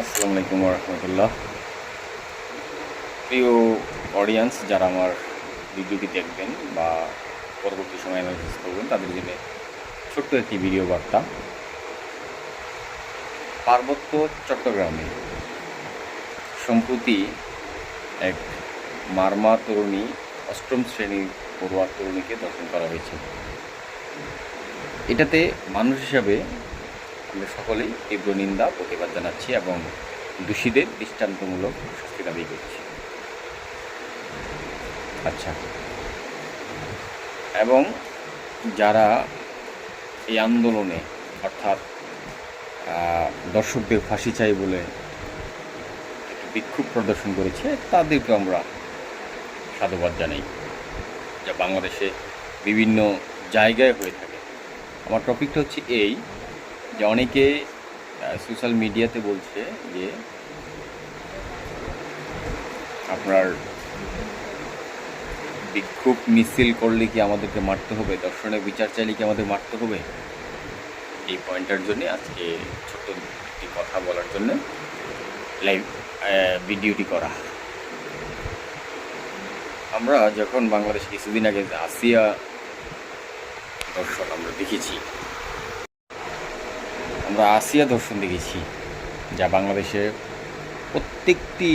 আসসালামু আলাইকুম রহমতুল্লাহ। প্রিয় অডিয়েন্স যারা আমার ভিডিওটি দেখবেন বা পরবর্তী সময় অ্যানালিসিস করবেন, তাদের জন্য ছোট্ট একটি ভিডিও বার্তা। পার্বত্য চট্টগ্রামে সম্প্রতি এক মারমা তরুণী, অষ্টম শ্রেণির পড়ুয়ার তরুণীকে দর্শন করা হয়েছে। এটাতে মানুষ হিসাবে আমরা সকলেই তীব্র নিন্দা, প্রতিবাদ জানাচ্ছি এবং দোষীদের দৃষ্টান্তমূলক শাস্তি দাবি করছি। আচ্ছা। এবং যারা এই আন্দোলনে, অর্থাৎ দর্শকদের ফাঁসি চাই বলে একটু বিক্ষোভ প্রদর্শন করেছে, তাদেরকে আমরা সাধুবাদ জানাই। যা বাংলাদেশে বিভিন্ন জায়গায় হয়ে থাকে। আমার টপিকটা হচ্ছে এই যে অনেকে সোশ্যাল মিডিয়াতে বলছে যে, আপনার বিক্ষোভ মিছিল করলে কি আমাদেরকে মারতে হবে? দর্শনের বিচার চাইলে কি আমাদের মারতে হবে? এই পয়েন্টটার জন্য আজকে ছোট্ট একটি কথা বলার জন্য লাইভ ভিডিওটি করা। আমরা যখন বাংলাদেশে কিছুদিন আগে আসিয়া দর্শন আমরা দেখেছি আমরা আসিয়া দর্শন দেখেছি, যা বাংলাদেশে প্রত্যেকটি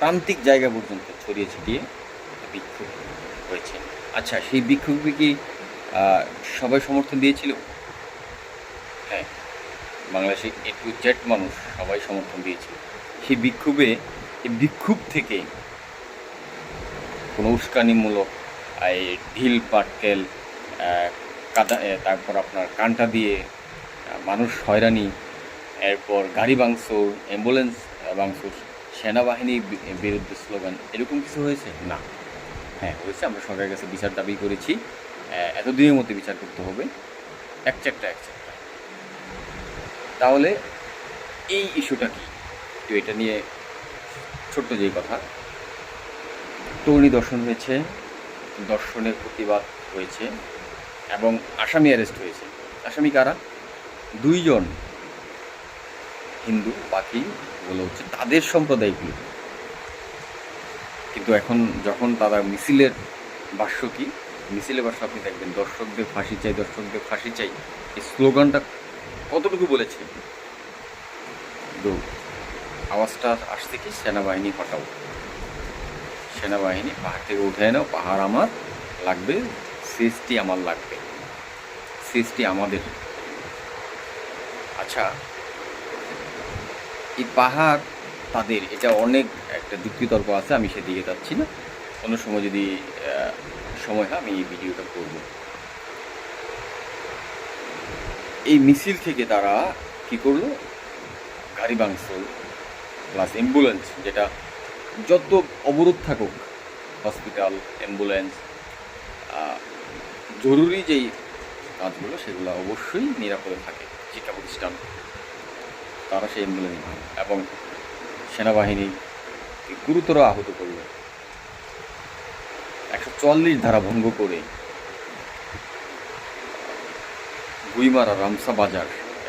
প্রান্তিক জায়গা পর্যন্ত ছড়িয়ে ছিটিয়ে বিক্ষোভ হয়েছে। আচ্ছা সেই বিক্ষোভে কি সবাই সমর্থন দিয়েছিল? হ্যাঁ বাংলাদেশে এ টু জেড মানুষ সবাই সমর্থন দিয়েছিল। সেই বিক্ষোভে, এই বিক্ষোভ থেকে কোনো উস্কানিমূলক, এই ঢিল, পাটকেল কাদা তারপর আপনার কান্টা দিয়ে মানুষ হয়রানি এরপর গাড়ি ভাঙচুর অ্যাম্বুলেন্স ভাঙচুর সেনাবাহিনীর বিরুদ্ধে স্লোগান এরকম কিছু হয়েছে? না। হ্যাঁ হয়েছে আমরা সরকারের কাছে বিচার দাবি করেছি। এতদিনের মধ্যে বিচার করতে হবে। এক চারটা এক চারটা। তাহলে এই ইস্যুটা কি? তো এটা নিয়ে ছোট্ট যেই কথা তরুণী দর্শন হয়েছে দর্শনের প্রতিবাদ হয়েছে এবং আসামি অ্যারেস্ট হয়েছে। আসামি কারা? দুইজন হিন্দু বাকিগুলো হচ্ছে তাদের সম্প্রদায়িক কিন্তু এখন যখন তারা মিছিলের ভাষ্য কি? মিছিলের ভাষ্য আপনি দেখবেন, দর্শকদের ফাঁসি চাই, দর্শকদের ফাঁসি চাই, এই স্লোগানটা কতটুকু বলেছে? তো আওয়াজটা আসছে কি? সেনাবাহিনী হটাও। সেনাবাহিনী পাহাড় থেকে উঠে নাও, পাহাড় আমার লাগবে সিএসটি আমার লাগবে। সিএসটি আমাদের আচ্ছা। এই পাহাড়, তাদের এটা অনেক একটা যুক্তিতর্ক আছে, আমি সেদিকে যাচ্ছি না। অন্য সময় যদি সময় হয়, আমি এই ভিডিওটা করব। এই মিছিল থেকে তারা কি করল? গাড়ি ভাঙচুর প্লাস অ্যাম্বুলেন্স যেটা যত অবরোধ থাকুক হসপিটাল অ্যাম্বুলেন্স জরুরি যেই কাজগুলো, সেগুলো অবশ্যই নিরাপদে থাকে। শিক্ষা প্রতিষ্ঠান তারা সেই অ্যাম্বুলেন্স এবং সেনাবাহিনী গুরুতর আহত করল। একশো চল্লিশ ধারা ভঙ্গ করে গুইমারা রামসা বাজার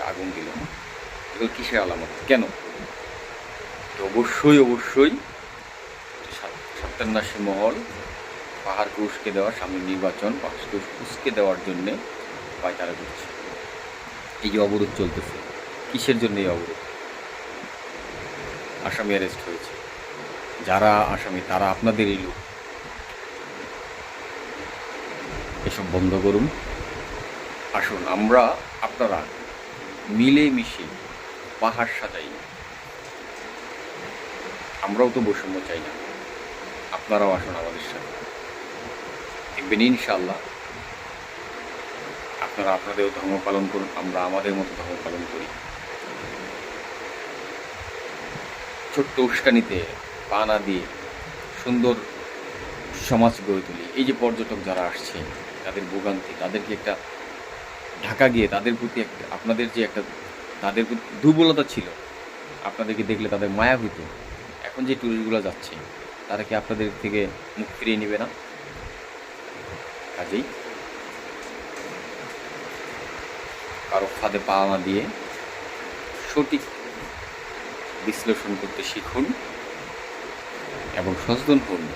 আগুন দিল। এগুলো কিসের আলামত? কেন? অবশ্যই অবশ্যই সত্যান্নাসী মহল, পাহাড়কে উস্কে দেওয়া, সামনে নির্বাচন, পাহাড়কে উস্কে দেওয়ার জন্যে পায়তারা করছে। এই যে অবরোধ চলতেছে, কিসের জন্য এই অবরোধ? আসামি অ্যারেস্ট হয়েছে। যারা আসামি, তারা আপনাদেরই লোক। এসব বন্ধ করুন। আসুন, আমরা আপনারা মিলে মিশে পাহাড় সাজাই। আমরাও তো বৈষম্য চাই না। আপনারাও আসুন আমাদের সাথে। দেখবেন ইনশাল্লাহ আপনারা আপনাদেরও ধর্ম পালন করুন, আমরা আমাদের মতো ধর্ম পালন করি। ছোট্ট উস্কানিতে পা না দিয়ে সুন্দর সমাজ গড়ে তুলি। এই যে পর্যটক যারা আসছে, তাদের ভোগান্তি, তাদেরকে একটা ঢাকা গিয়ে তাদের প্রতি একটা, আপনাদের যে একটা, তাদের প্রতি দুর্বলতা ছিল, আপনাদেরকে দেখলে তাদের মায়া হইতো। এখন যে ট্যুরিস্টগুলো যাচ্ছে, তারা কি আপনাদের থেকে মুখ ফিরিয়ে নেবে না? কাজেই কারও ফাঁদে পা না দিয়ে সঠিক বিশ্লেষণ করতে শিখুন এবং সচেতন হন।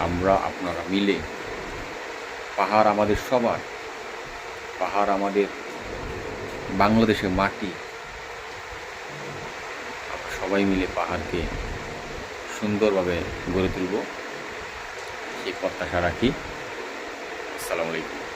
আমরা, আপনারা মিলে পাহাড় আমাদের সবার, পাহাড় আমাদের বাংলাদেশের মাটি। আমরা সবাই মিলে পাহাড়কে সুন্দরভাবে গড়ে তুলব। সেই প্রত্যাশা রাখি। আসসালামু আলাইকুম।